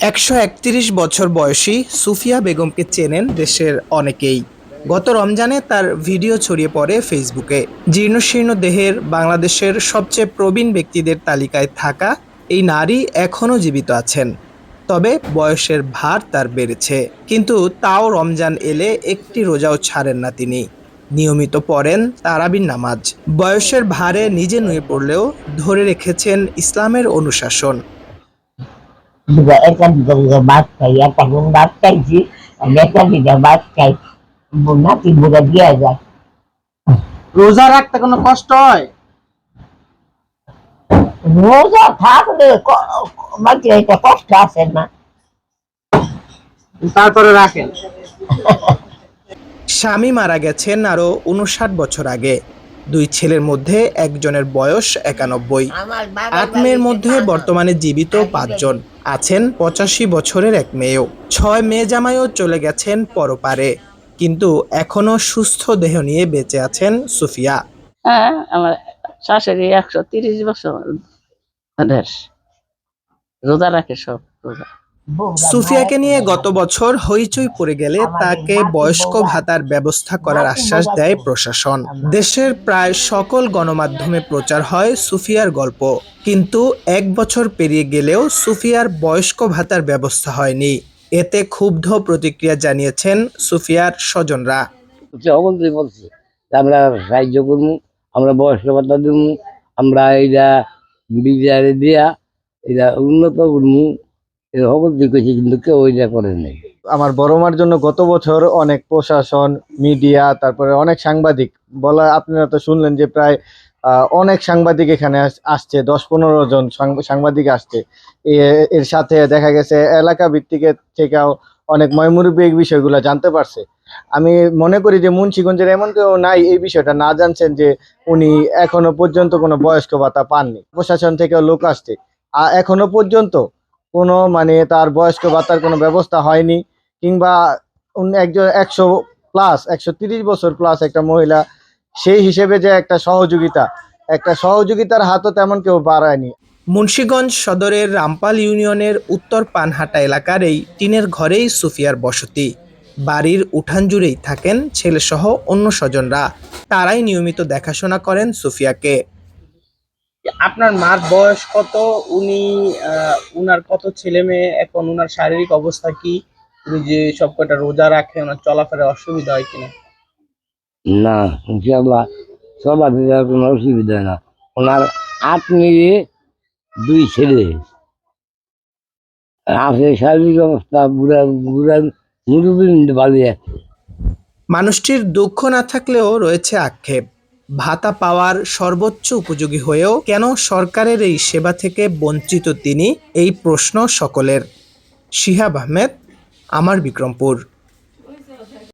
একশো একত্রিশ বছর বয়সী সুফিয়া বেগমকে চেনেন দেশের অনেকেই। গত রমজানে তার ভিডিও ছড়িয়ে পড়ে ফেসবুকে। জীর্ণশীর্ণ দেহের বাংলাদেশের সবচেয়ে প্রবীণ ব্যক্তিদের তালিকায় থাকা এই নারী এখনও জীবিত আছেন। তবে বয়সের ভার তার বেড়েছে। কিন্তু তাও রমজান এলে একটি রোজাও ছাড়েন না তিনি। নিয়মিত পড়েন তারাবির নামাজ। বয়সের ভারে নিজে নুয়ে পড়লেও ধরে রেখেছেন ইসলামের অনুশাসন। Juga akan juga juga baca ya tanggung baca sih ada kan tidak baca bunati bukan dia aja রোজা রাখতে কোনো কষ্ট হয় রোজা থাকলে বাচ্চা এটা কষ্ট আছে না তারপরে রাখেন স্বামী মারা গেছেন আরও উনষাট বছর আগে দুই ছেলের মধ্যে একজনের বয়স একানব্বই। আট মেয়ের মধ্যে বর্তমানে জীবিত পাঁচজন। আছেন পঁচাশি বছরের এক মেয়েও। ছয় মেয়ে জামাইও চলে গেছেন পরপারে। কিন্তু এখনও সুস্থ দেহ নিয়ে বেঁচে আছেন সুফিয়া। হ্যাঁ আমার শাশুড়ি একশো তিরিশ বছর। রোজা রাখে সব রোজা। সুফিয়াকে নিয়ে গত বছর হইচই পড়ে গেলে তাকে বয়স্ক ভাতার ব্যবস্থা করার আশ্বাস দেয় প্রশাসন। দেশের প্রায় সকল গণমাধ্যমে প্রচার হয় সুফিয়ার গল্প। কিন্তু এক বছর পেরিয়ে গেলেও সুফিয়ার বয়স্ক ভাতার ব্যবস্থা হয়নি। এতে ক্ষুব্ধ প্রতিক্রিয়া জানিয়েছেন সুফিয়ার স্বজনরা। আমরা সাহায্য করব, আমরা বয়স্ক ভাতা দিব, আমরা এটা বিদ্যালয়ে দিয়া এটা উন্নত করব। করছি কিন্তু কেউ এটা করে আমার বড় মার জন্য গত বছর অনেক প্রশাসন, মিডিয়া, তারপরে অনেক সাংবাদিক, বলা, আপনারা তো শুনলেন যে প্রায় অনেক সাংবাদিক এখানে আসছে দশ পনেরো জন সাংবাদিক আসছে। এর সাথে দেখা গেছে এলাকা ভিত্তিকের থেকেও অনেক ময়মুরব্বী এই বিষয়গুলো জানতে পারছে। আমি মনে করি যে মুন্সিগঞ্জের এমন কেউ নাই এই বিষয়টা না জানছেন যে উনি এখনও পর্যন্ত কোনো বয়স্ক ভাতা পাননি। প্রশাসন থেকে লোক আসছে। আর এখনও পর্যন্ত কোনো মানে তার বয়স্ক ভাতার কোনো ব্যবস্থা হয়নি, কিংবা একজন একশো প্লাস একশো তিরিশ বছর প্লাস একটা মহিলা, সেই হিসেবে যে একটা সহযোগিতা, একটা সহযোগিতার হাতও তেমন কেউ বাড়ায়নি। মুন্সীগঞ্জ সদরের রামপাল ইউনিয়নের উত্তর পানহাটা এলাকার এই টিনের ঘরেই সুফিয়ার বসতি। বাড়ির উঠান জুড়েই থাকেন ছেলেসহ অন্য স্বজনরা। তারাই নিয়মিত দেখাশোনা করেন সুফিয়াকে। আপনার মার বয়স কত? উনি আহ, উনার কত ছেলে মেয়ে? এখন উনার শারীরিক অবস্থা কি? উনি যে সব কটা রোজা রাখে ওনার চলাফেরা অসুবিধা হয় কিনা? না ইনশাল্লাহ সবার দেওয়ার কোনো অসুবিধা না। ওনার আট মেয়ে দুই ছেলে। আছে শারীরিক অবস্থা বুড়া বুড়া মুরব্বী বাড়ি আছে। মানুষটির দুঃখ না থাকলেও রয়েছে আক্ষেপ। ভাতা পাওয়ার সর্বোচ্চ উপযোগী হয়েও কেন সরকারের এই সেবা থেকে বঞ্চিত তিনি? এই প্রশ্ন সকলের। শিহাব আহমেদ, আমার বিক্রমপুর।